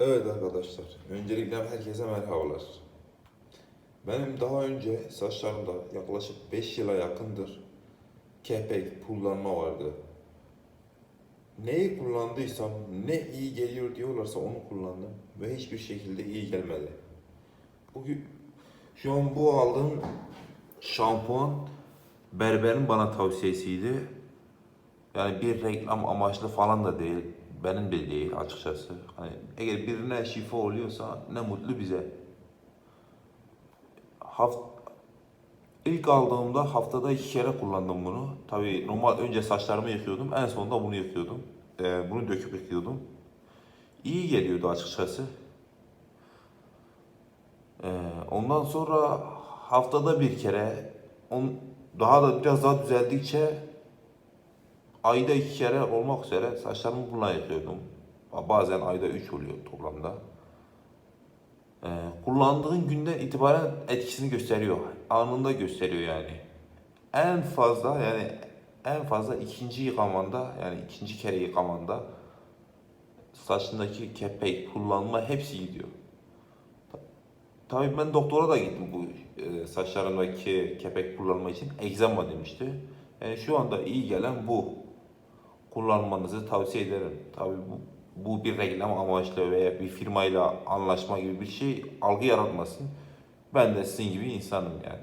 Evet arkadaşlar, öncelikle herkese merhabalar. Benim daha önce saçlarımda yaklaşık 5 yıla yakındır kepek, pullanma vardı. Neyi kullandıysam, ne iyi geliyor diyorlarsa onu kullandım ve hiçbir şekilde iyi gelmedi. Bugün şu an bu aldığım şampuan berberin bana tavsiyesiydi. Yani bir reklam amaçlı falan da değil. Benim de açıkçası. Hani eğer birine şifa oluyorsa ne mutlu bize. Haft İlk aldığımda haftada iki kere kullandım bunu. Tabii normal önce saçlarımı yıkıyordum. En sonunda bunu yıkıyordum. Ee, bunu döküp yıkıyordum. İyi geliyordu açıkçası. Ee, ondan sonra haftada bir kere on, daha da biraz daha düzeldikçe ayda iki kere olmak üzere saçlarımı bununla yıkıyordum. Bazen ayda üç oluyor toplamda. Ee, kullandığın günden itibaren etkisini gösteriyor. Anında gösteriyor yani. En fazla yani en fazla ikinci yıkamanda yani ikinci kere yıkamanda saçındaki kepek, kullanma hepsi gidiyor. Tabii ben doktora da gittim bu e, saçlarımdaki kepek kullanma için. Egzama demişti. Yani şu anda iyi gelen bu. Kullanmanızı tavsiye ederim. Tabii bu, bu bir reklam amaçlı veya bir firmayla anlaşma gibi bir şey algı yaratmasın. Ben de sizin gibi insanım yani.